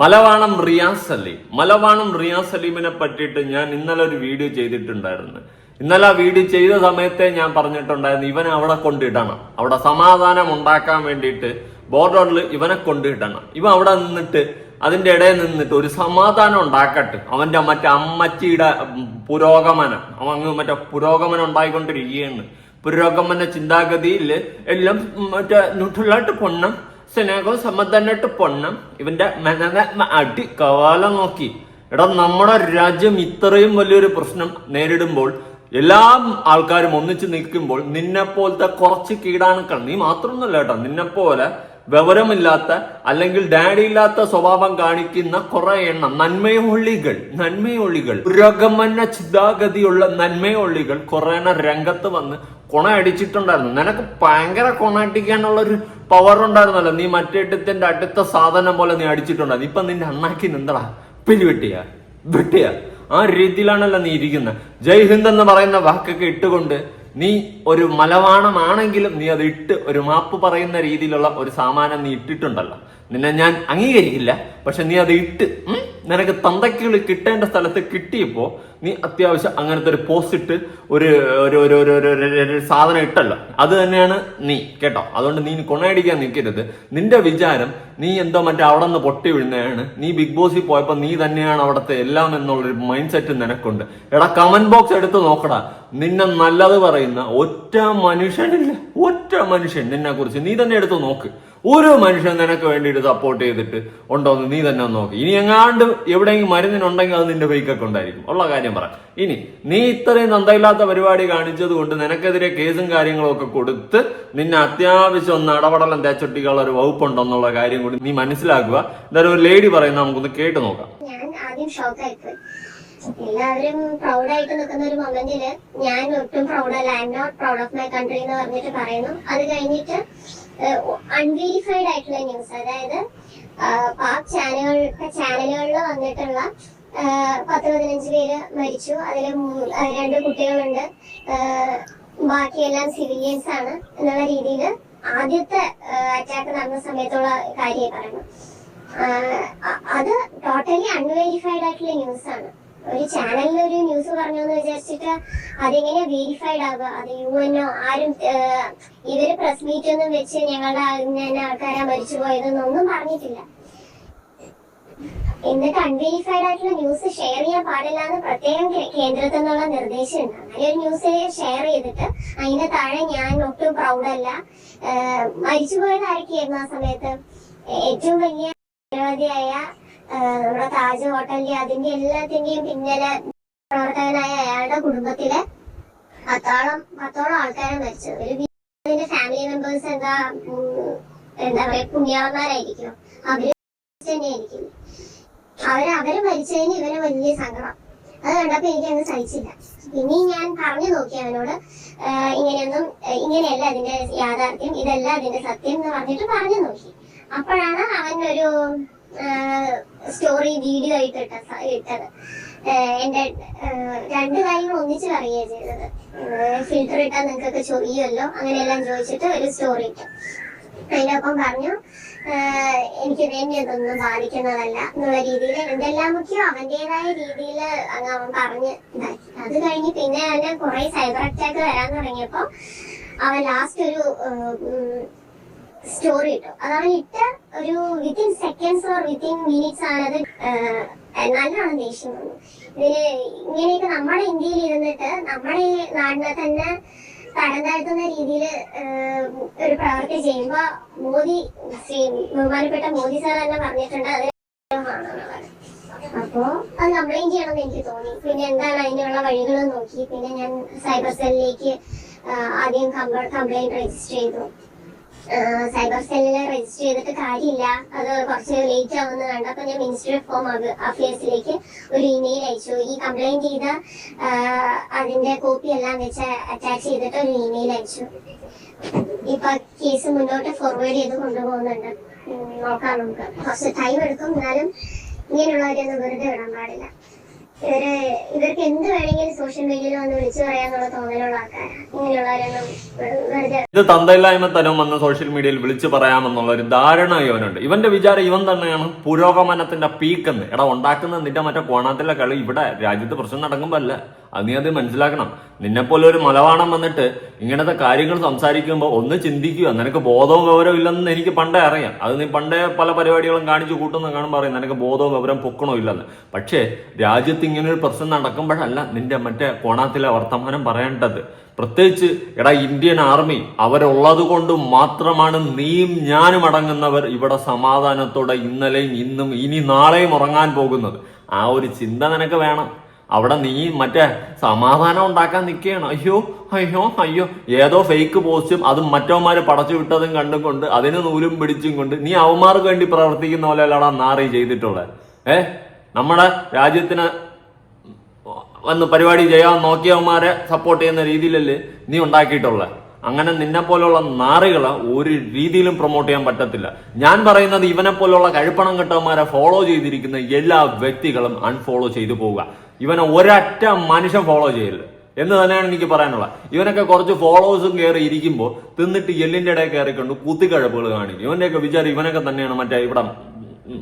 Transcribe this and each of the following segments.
മലവാണം റിയാസ് സലീം. മലവാണം റിയാസ് സലീമിനെ പറ്റിയിട്ട് ഞാൻ ഇന്നലെ ഒരു വീഡിയോ ചെയ്തിട്ടുണ്ടായിരുന്നു. ഇന്നലെ ആ വീഡിയോ ചെയ്ത സമയത്തെ ഞാൻ പറഞ്ഞിട്ടുണ്ടായിരുന്നു ഇവനെ അവിടെ കൊണ്ടിടണം. അവിടെ സമാധാനം ഉണ്ടാക്കാൻ വേണ്ടിയിട്ട് ബോർഡറിൽ ഇവനെ കൊണ്ടിടണം. ഇവ അവിടെ നിന്നിട്ട് അതിന്റെ ഇടയിൽ നിന്നിട്ട് ഒരു സമാധാനം ഉണ്ടാക്കട്ടെ. അവന്റെ മറ്റേ അമ്മച്ചിയുടെ പുരോഗമനം. അവൻ അങ്ങ് മറ്റേ പുരോഗമനം ഉണ്ടായിക്കൊണ്ടിരിക്കുകയാണ്. പുരോഗമന ചിന്താഗതിയിൽ എല്ലാം മറ്റേ ന്യൂട്രലായിട്ട് പൊണ്ണം. സ്നേഹവും സമ്മതന്നിട്ട് പൊണ്ണം. ഇവന്റെ അടി കവാലം നോക്കി. എടാ നമ്മുടെ രാജ്യം ഇത്രയും വലിയൊരു പ്രശ്നം നേരിടുമ്പോൾ എല്ലാ ആൾക്കാരും ഒന്നിച്ചു നിൽക്കുമ്പോൾ നിന്നെ പോലത്തെ കുറച്ച് കീടാണുക്കൾ നീ മാത്രമൊന്നുമല്ല കേട്ടോ നിന്നെ പോലെ വിവരമില്ലാത്ത അല്ലെങ്കിൽ ഡാഡി ഇല്ലാത്ത സ്വഭാവം കാണിക്കുന്ന കുറെ എണ്ണം നന്മയൊള്ളികൾ നന്മയൊള്ളികൾ പുരോഗമന ചിന്താഗതിയുള്ള നന്മയൊള്ളികൾ കുറെ എണ്ണം രംഗത്ത് വന്ന് കുണ അടിച്ചിട്ടുണ്ടായിരുന്നു. നിനക്ക് ഭയങ്കര കുണ അടിക്കാനുള്ള ഒരു പവർ ഉണ്ടായിരുന്നല്ലോ. നീ മറ്റേട്ടത്തിന്റെ അടുത്ത സാധനം പോലെ നീ അടിച്ചിട്ടുണ്ടായിരുന്നു ഇപ്പൊ നിന്റെ അണ്ണാക്കി നിന്തടാ പിരി വെട്ടിയ. വെട്ടിയ ആ രീതിയിലാണല്ലോ നീ ഇരിക്കുന്നത് ജയ് ഹിന്ദ് എന്ന് പറയുന്ന വാക്കൊക്കെ ഇട്ടുകൊണ്ട് നീ ഒരു മലവാണമാണെങ്കിലും നീ അത് ഇട്ട് ഒരു മാപ്പ് പറയുന്ന രീതിയിലുള്ള ഒരു സാമാനം നീ ഇട്ടിട്ടുണ്ടല്ലോ. നിന്നെ ഞാൻ അംഗീകരിക്കില്ല. പക്ഷെ നീ അത് ഇട്ട് നിനക്ക് തന്തയ്ക്കുകൾ കിട്ടേണ്ട സ്ഥലത്ത് കിട്ടിയപ്പോ നീ അത്യാവശ്യം അങ്ങനത്തെ ഒരു പോസ്റ്റ് ഇട്ട് ഒരു ഒരു ഒരു ഒരു ഒരു- സാധനം ഇട്ടല്ലോ. അത് തന്നെയാണ് നീ കേട്ടോ? അതുകൊണ്ട് നീ കൊണയടിക്കാൻ നിൽക്കരുത്. നിന്റെ വിചാരം നീ എന്തോ മറ്റേ അവിടെ നിന്ന് പൊട്ടി വീഴുന്നതാണ്. നീ ബിഗ് ബോസിൽ പോയപ്പോ നീ തന്നെയാണ് അവിടുത്തെ എല്ലാം എന്നുള്ളൊരു മൈൻഡ് സെറ്റ് നിനക്കുണ്ട്. എടാ കമന്റ് ബോക്സ് എടുത്ത് നോക്കടാ. നിന്നെ നല്ലത് പറയുന്ന ഒറ്റ മനുഷ്യനില്ല. ഒറ്റ മനുഷ്യൻ നിന്നെ കുറിച്ച് നീ തന്നെ എടുത്ത് നോക്ക്. ഒരു മനുഷ്യൻ നിനക്ക് വേണ്ടിയിട്ട് സപ്പോർട്ട് ചെയ്തിട്ട് ഉണ്ടോ എന്ന് നീ തന്നെ നോക്കി. ഇനി എങ്ങാണ്ട് എവിടെയെങ്കിലും മരുന്നിനുണ്ടെങ്കിൽ അത് നിന്റെ ബൈക്കൊക്കെ ഉണ്ടായിരിക്കും. ഉള്ള കാര്യം പറ. ഇനി നീ ഇത്രയും നന്ദയില്ലാത്ത പരിപാടി കാണിച്ചത് കൊണ്ട് നിനക്കെതിരെ കേസും കാര്യങ്ങളും ഒക്കെ കൊടുത്ത് നിന്നെ അത്യാവശ്യം ഒന്ന് അടപടലം തേച്ചൊട്ടിക്കുള്ള ഒരു വകുപ്പുണ്ടെന്നുള്ള കാര്യം കൂടി നീ മനസ്സിലാക്കുക. എന്തായാലും ഒരു ലേഡി പറയുന്ന നമുക്കൊന്ന് കേട്ട് നോക്കാം. ഞാൻ ആദ്യം ഷോക്കായിപ്പോയി എല്ലാവരും പ്രൗഡായിട്ട് നിൽക്കുന്ന ഒരു മൊമെന്റിൽ ഞാൻ ഒട്ടും അല്ല. I'm not proud of my country എന്ന് പറഞ്ഞിട്ട് പറയുന്നു. അത് കഴിഞ്ഞിട്ട് അൺവെരിഫൈഡ് ആയിട്ടുള്ള ന്യൂസ് അതായത് പാക് ചാനലുകൾ ചാനലുകളിൽ വന്നിട്ടുള്ള പത്ത് പതിനഞ്ച് പേര് മരിച്ചു. അതിൽ രണ്ട് കുട്ടികളുണ്ട്. ബാക്കിയെല്ലാം സിവിലിയൻസ് ആണ് എന്നുള്ള രീതിയിൽ ആദ്യത്തെ അറ്റാക്ക് നടന്ന സമയത്തുള്ള കാര്യമായി പറയുന്നു അത് ടോട്ടലി അൺവെരിഫൈഡ് ആയിട്ടുള്ള ന്യൂസ് ആണ്. ഒരു ചാനലിൽ ഒരു ന്യൂസ് പറഞ്ഞു എന്ന് വിചാരിച്ചിട്ട് അതെങ്ങനെയാ വെരിഫൈഡ് ആവുക? അത് യു എന്നോ ആരും ഇവർ പ്രസ് മീറ്റ് ഒന്നും വെച്ച് ഞങ്ങളുടെ ഇന്ന ആൾക്കാരാ മരിച്ചു പോയതെന്നൊന്നും പറഞ്ഞിട്ടില്ല. എന്നിട്ട് അൺവെരിഫൈഡ് ആയിട്ടുള്ള ന്യൂസ് ഷെയർ ചെയ്യാൻ പാടില്ല എന്ന് പ്രത്യേകം കേന്ദ്രത്തിൽ നിന്നുള്ള നിർദ്ദേശം ഉണ്ട് അങ്ങനെ ഒരു ന്യൂസ് ഷെയർ ചെയ്തിട്ട് അതിന്റെ താഴെ ഞാൻ ഒട്ടും പ്രൗഡല്ല മരിച്ചുപോയത് ആരൊക്കെയായിരുന്നു ആ സമയത്ത്? ഏറ്റവും വലിയ നിരവധിയായ നമ്മുടെ താജ് ഹോട്ടലിന്റെ അതിന്റെ എല്ലാത്തിന്റെയും പിന്നിലെ പ്രവർത്തകനായ അയാളുടെ കുടുംബത്തിലെ പത്തോളം പത്തോളം ആൾക്കാരെ മരിച്ചു. ഒരു അതിന്റെ ഫാമിലി മെമ്പേഴ്സ് എന്താ എന്താ പറയാ പുണ്യാളന്മാരായിരിക്കും അവർ തന്നെയായിരിക്കും അവർ അവർ മരിച്ചതിന് ഇവന് വലിയ സങ്കടം. അത് കണ്ടപ്പോ എനിക്ക് അങ്ങ് സഹിച്ചില്ല. ഇനി ഞാൻ പറഞ്ഞു നോക്കി അവനോട് ഇങ്ങനെയൊന്നും ഇങ്ങനെയല്ല അതിന്റെ യാഥാർത്ഥ്യം ഇതല്ല അതിന്റെ സത്യം എന്ന് പറഞ്ഞിട്ട് പറഞ്ഞു നോക്കി. അപ്പോഴാണ് അവൻ ഒരു സ്റ്റോറി വീഡിയോ ആയിട്ട് ഇട്ടത്. എന്റെ രണ്ട് കാര്യങ്ങൾ ഒന്നിച്ച് പറയുകയാണ് ചെയ്തത്. ഫിൽറ്റർ ഇട്ടാൽ നിങ്ങൾക്കൊക്കെ ചൊറിയുമല്ലോ? അങ്ങനെയെല്ലാം ചോദിച്ചിട്ട് ഒരു സ്റ്റോറി ഇട്ടു. അതിന്റെ ഒപ്പം പറഞ്ഞു എനിക്ക് തന്നെ ഇതൊന്നും ബാധിക്കുന്നതല്ല എന്നുള്ള രീതിയിൽ മുഖ്യം അവന്റേതായ രീതിയിൽ അങ്ങ് അവൻ പറഞ്ഞ് ഇതാക്കി. അത് കഴിഞ്ഞ് പിന്നെ അവന് കുറെ സൈബർ അറ്റാക്ക് വരാൻ തുടങ്ങിയപ്പോ അവൻ ലാസ്റ്റ് ഒരു സ്റ്റോറി കിട്ടും. അതാണ് ഇട്ട ഒരു within seconds or within minutes ആണ് അത് നല്ലോണം ദേഷ്യം വന്നു ഇതിന് ഇങ്ങനെയൊക്കെ നമ്മുടെ ഇന്ത്യയിൽ ഇരുന്നിട്ട് നമ്മുടെ നാടിനെ തന്നെ തരം താഴ്ത്തുന്ന രീതിയിൽ ഒരു പ്രവൃത്തി ചെയ്യുമ്പോ മോദി ശ്രീ ബഹുമാനപ്പെട്ട മോദി സാർ തന്നെ പറഞ്ഞിട്ടുണ്ട് അത്. അപ്പോ അത് കംപ്ലൈന്റ് ചെയ്യണമെന്ന് എനിക്ക് തോന്നി. പിന്നെ എന്താണ് അതിനുള്ള വഴികൾ നോക്കി. പിന്നെ ഞാൻ സൈബർ സെല്ലിലേക്ക് ആദ്യം കംപ്ലൈന്റ് രജിസ്റ്റർ ചെയ്തു. സൈബർ സെല്ലിൽ രജിസ്റ്റർ ചെയ്തിട്ട് കാര്യമില്ല. അത് കുറച്ച് ലേറ്റ് ആവുന്ന കണ്ടപ്പോൾ ഞാൻ മിനിസ്ട്രി ഓഫ് ഹോം അഫയേഴ്സിലേക്ക് ഒരു ഇമെയിൽ അയച്ചു. ഈ കംപ്ലൈന്റ് ചെയ്ത അതിന്റെ കോപ്പി എല്ലാം വെച്ച് അറ്റാച്ച് ചെയ്തിട്ട് ഒരു ഇമെയിൽ അയച്ചു. ഇപ്പൊ കേസ് മുന്നോട്ട് ഫോർവേഡ് ചെയ്ത് കൊണ്ടുപോകുന്നുണ്ട്. നോക്കാം നമുക്ക്. കുറച്ച് ടൈം എടുക്കും. എന്നാലും ഇങ്ങനെയുള്ളവരെയൊന്നും വെറുതെ വിടാൻ പാടില്ല. ഇവർ ഇവർക്ക് എന്ത് വേണമെങ്കിലും സോഷ്യൽ മീഡിയയിൽ വന്ന് വിളിച്ചു പറയാന്നുള്ള തോന്നലുള്ള ആൾക്കാരാണ് ഇങ്ങനെയുള്ളവരൊന്നും വെറുതെ ഇത് തന്തയില്ലായ്മ വന്ന് സോഷ്യൽ മീഡിയയിൽ വിളിച്ചു പറയാമെന്നുള്ള ഒരു ധാരണ ഇവനുണ്ട്. ഇവന്റെ വിചാരം ഇവൻ തന്നെയാണ് പുരോഗമനത്തിന്റെ പീക്ക് എന്ന്. എടാ ഉണ്ടാക്കുന്ന നിന്റെ മറ്റേ കോണാത്തിലെ കളി ഇവിടെ രാജ്യത്ത് പ്രശ്നം നടക്കുമ്പോ അല്ല അത് നീ അത് മനസ്സിലാക്കണം. നിന്നെപ്പോലെ ഒരു മലവാണം വന്നിട്ട് ഇങ്ങനത്തെ കാര്യങ്ങൾ സംസാരിക്കുമ്പോൾ ഒന്ന് ചിന്തിക്കുക. നിനക്ക് ബോധവും വിവരവും ഇല്ലെന്ന് എനിക്ക് പണ്ടേ അറിയാം. അത് നീ പണ്ടേ പല പരിപാടികളും കാണിച്ചു കൂട്ടുന്ന കാണുമ്പോൾ അറിയാം. നിനക്ക് ബോധവും വിവരം പൊക്കണോ ഇല്ലെന്ന്. പക്ഷേ രാജ്യത്ത് ഇങ്ങനെ ഒരു പ്രശ്നം നടക്കുമ്പോഴല്ല നിന്റെ മറ്റേ കോണാത്തിലെ വർത്തമാനം പറയേണ്ടത്. പ്രത്യേകിച്ച് എടാ ഇന്ത്യൻ ആർമി അവരുള്ളത് കൊണ്ട് മാത്രമാണ് നീയും ഞാനും അടങ്ങുന്നവർ ഇവിടെ സമാധാനത്തോടെ ഇന്നലെയും ഇന്നും ഇനി നാളെയും ഉറങ്ങാൻ പോകുന്നത്. ആ ഒരു ചിന്ത നിനക്ക് വേണം. അവിടെ നീ മറ്റേ സമാധാനം ഉണ്ടാക്കാൻ നിൽക്കുകയാണ്. അയ്യോ അയ്യോ അയ്യോ. ഏതോ ഫേക്ക് പോസ്റ്റും അതും മറ്റവന്മാര് പടച്ചു വിട്ടതും കണ്ടും കൊണ്ട് അതിന് നൂലും പിടിച്ചും കൊണ്ട് നീ അവന്മാർക്ക് വേണ്ടി പ്രവർത്തിക്കുന്ന പോലെയല്ലടാ നാറി ചെയ്തിട്ടുള്ളത്. ഏ? നമ്മുടെ രാജ്യത്തിന് വന്ന് പരിപാടി ചെയ്യാൻ നോക്കിയവന്മാരെ സപ്പോർട്ട് ചെയ്യുന്ന രീതിയിലല്ലേ നീ ഉണ്ടാക്കിയിട്ടുള്ളത് അങ്ങനെ നിന്നെ പോലുള്ള നാറികളെ ഒരു രീതിയിലും പ്രൊമോട്ട് ചെയ്യാൻ പറ്റത്തില്ല. ഞാൻ പറയുന്നത് ഇവനെ പോലുള്ള കഴിപ്പണം കെട്ടവന്മാരെ ഫോളോ ചെയ്തിരിക്കുന്ന എല്ലാ വ്യക്തികളും അൺഫോളോ ചെയ്തു പോവുക. ഇവനെ ഒരൊറ്റ മനുഷ്യൻ ഫോളോ ചെയ്യരുത്. എന്ന് തന്നെയാണ് എനിക്ക് പറയാനുള്ളത്. ഇവനൊക്കെ കുറച്ച് ഫോളോവേഴ്സും കയറി ഇരിക്കുമ്പോൾ തിന്നിട്ട് എല്ലിന്റെ ഇടയിൽ കയറിക്കൊണ്ട് കുത്തിക്കഴപ്പുകൾ കാണിക്കും. ഇവന്റെയൊക്കെ വിചാരം ഇവനൊക്കെ തന്നെയാണ് മറ്റേ ഇവിടെ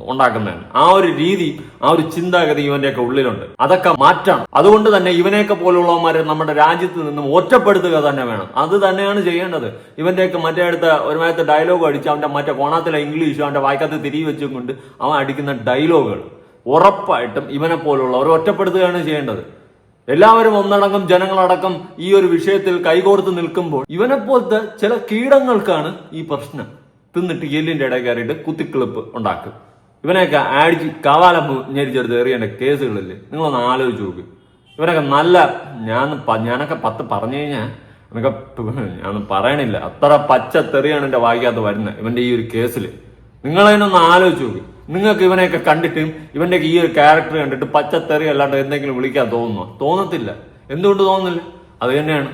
ഉണ്ടാക്കുന്നതാണ്. ആ ഒരു രീതി ആ ഒരു ചിന്താഗതി ഇവന്റെയൊക്കെ ഉള്ളിലുണ്ട്. അതൊക്കെ മാറ്റണം. അതുകൊണ്ട് തന്നെ ഇവനെയൊക്കെ പോലുള്ളവന്മാരെ നമ്മുടെ രാജ്യത്ത് നിന്നും ഒറ്റപ്പെടുത്തുക തന്നെ വേണം. അത് തന്നെയാണ് ചെയ്യേണ്ടത്. ഇവന്റെയൊക്കെ മറ്റേ അടുത്ത ഒരു മറ്റേ ഡയലോഗ് അടിച്ച് അവന്റെ മറ്റേ കോണാത്തിലെ ഇംഗ്ലീഷും അവന്റെ വായിക്കാത്ത തിരികെ വെച്ചും കൊണ്ട് അവൻ അടിക്കുന്ന ഡയലോഗുകൾ ഉറപ്പായിട്ടും ഇവനെ പോലുള്ളവർ ഒറ്റപ്പെടുത്തുകയാണ് ചെയ്യേണ്ടത്. എല്ലാവരും ഒന്നടങ്കം ജനങ്ങളടക്കം ഈ ഒരു വിഷയത്തിൽ കൈകോർത്ത് നിൽക്കുമ്പോൾ ഇവനെ പോലത്തെ ചില കീടങ്ങൾക്കാണ് ഈ പ്രശ്നം. തിന്നിട്ട് എല്ലിന്റെ ഇടയിൽ കയറിയിട്ട് കുത്തിക്കിളിപ്പ് ഉണ്ടാക്കും ഇവനെയൊക്കെ അടിച്ച് കവാലം ഞെരിച്ചെടുത്ത് എറിയേണ്ട കേസുകളില്ലേ നിങ്ങളൊന്ന് ആലോചിച്ച് നോക്ക്. ഇവനൊക്കെ നല്ല ഞാൻ ഞാനൊക്കെ പത്ത് പറഞ്ഞു കഴിഞ്ഞാൽ എന്നൊക്കെ ഞാനൊന്നും പറയണില്ല. അത്ര പച്ച തെറിയാണ് എന്റെ വായിക്കാത്ത വരുന്നത് ഇവന്റെ ഈ ഒരു കേസിൽ നിങ്ങളതിനൊന്ന് ആലോചിച്ച് നോക്ക്. നിങ്ങൾക്ക് ഇവനെയൊക്കെ കണ്ടിട്ട് ഇവന്റെ ഈ ഒരു ക്യാരക്ടർ കണ്ടിട്ട് പച്ച പച്ചത്തെറി അല്ലാണ്ട് എന്തെങ്കിലും വിളിക്കാൻ തോന്നുന്നോ? തോന്നത്തില്ല. എന്തുകൊണ്ട് തോന്നുന്നില്ല? അത് തന്നെയാണ്.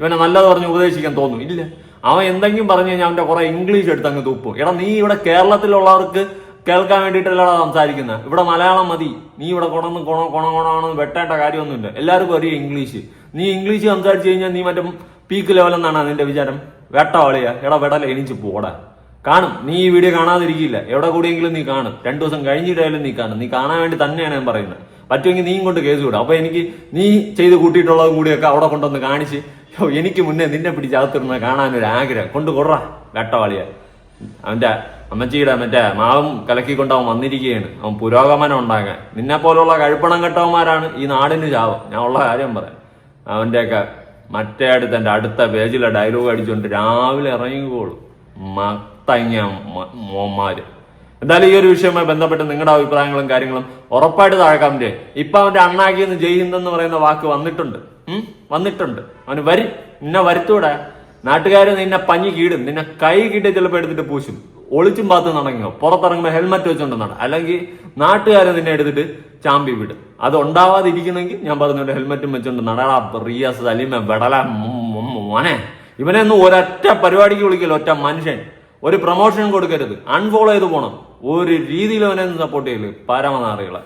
ഇവനെ നല്ലത് പറഞ്ഞ് ഉപദേശിക്കാൻ തോന്നും ഇല്ല. അവൻ എന്തെങ്കിലും പറഞ്ഞു കഴിഞ്ഞാൽ അവന്റെ കുറെ ഇംഗ്ലീഷ് എടുത്ത് അങ്ങ് തുപ്പും. എടാ നീ ഇവിടെ കേരളത്തിലുള്ളവർക്ക് കേൾക്കാൻ വേണ്ടിയിട്ടല്ലടാ സംസാരിക്കുന്നത് ഇവിടെ മലയാളം മതി. നീ ഇവിടെ കൊണന്ന് കൊണ കൊണ കൊണാണെന്ന് വെട്ടേണ്ട കാര്യമൊന്നുമില്ല. എല്ലാവർക്കും അറിയാം ഇംഗ്ലീഷ്. നീ ഇംഗ്ലീഷ് സംസാരിച്ചു കഴിഞ്ഞാൽ നീ മറ്റേ പീക്ക് ലെവൽ എന്നാണ് നിന്റെ വിചാരം? വേട്ടവാളിയാ. എടാ വെടല എണീച്ച് പോടാ. കാണും. നീ ഈ വീഡിയോ കാണാതിരിക്കില്ല. എവിടെ കൂടിയെങ്കിലും നീ കാണും. രണ്ടു ദിവസം കഴിഞ്ഞിട്ടായാലും നീ കാണും. നീ കാണാൻ വേണ്ടി തന്നെയാണ് ഞാൻ പറയുന്നത്. പറ്റുമെങ്കിൽ നീയും കൊണ്ട് കേസ് വിടും. അപ്പൊ എനിക്ക് നീ ചെയ്ത് കൂട്ടിയിട്ടുള്ളതും കൂടിയൊക്കെ അവിടെ കൊണ്ടൊന്ന് കാണിച്ച് "യ്യോ, എനിക്ക് മുന്നേ നിന്നെ പിടിച്ച് അകത്തിരുന്ന കാണാനൊരു ആഗ്രഹം കൊണ്ട് കൊറ വേട്ടവാളിയ. അവന്റെ അമ്മച്ചിയുടെ മറ്റേ മാവും കലക്കിക്കൊണ്ട് അവൻ വന്നിരിക്കുകയാണ്. അവൻ പുരോഗമനം ഉണ്ടാകാൻ നിന്നെ പോലുള്ള കഴുപ്പണം കെട്ടവന്മാരാണ് ഈ നാടിന് ചാവം. ഞാൻ ഉള്ള കാര്യം പറയാം. അവന്റെയൊക്കെ മറ്റേ അടുത്ത് എന്റെ അടുത്ത പേജിലെ ഡയലോഗ് അടിച്ചുകൊണ്ട് രാവിലെ ഇറങ്ങിക്കോളും. മത്തങ്ങ മോമാര് എന്തായാലും ഈ ഒരു വിഷയവുമായി ബന്ധപ്പെട്ട് നിങ്ങളുടെ അഭിപ്രായങ്ങളും കാര്യങ്ങളും ഉറപ്പായിട്ട് താഴെക്കാമില്ലേ ഇപ്പൊ അവന്റെ അണ്ണാക്കിന്ന് ജയ്ഹിന്ദ് എന്ന് പറയുന്ന വാക്ക് വന്നിട്ടുണ്ട്. വന്നിട്ടുണ്ട്. അവന് വരും. നിന്നെ വരുത്തൂടെ? നാട്ടുകാര് നിന്നെ പഞ്ഞി കീടും. നിന്നെ കൈ കിട്ടി ചിലപ്പോൾ എടുത്തിട്ട് പൂശും. ഒളിച്ചും പാത്ത് നടങ്ങിയോ? പുറത്തിറങ്ങുമ്പോൾ ഹെൽമറ്റ് വെച്ചുകൊണ്ട് നട അല്ലെങ്കിൽ നാട്ടുകാർ നിന്നെ എടുത്തിട്ട് ചാമ്പി വിടും. അത് ഉണ്ടാവാതിരിക്കണമെങ്കിൽ ഞാൻ പറഞ്ഞോണ്ട് ഹെൽമറ്റും വെച്ചോണ്ട് നടടാ റിയാസ് അലിമ വെടല മോനെ. ഇവനെ ഒന്നും ഒരൊറ്റ പരിപാടിക്ക് വിളിക്കില്ല ഒറ്റ മനുഷ്യൻ. ഒരു പ്രൊമോഷൻ കൊടുക്കരുത്. അൺഫോളോ ചെയ്ത് പോകണം ഒരു രീതിയിൽ അവനെ സപ്പോർട്ട് ചെയ്യൽ. പരമനാറികളെ.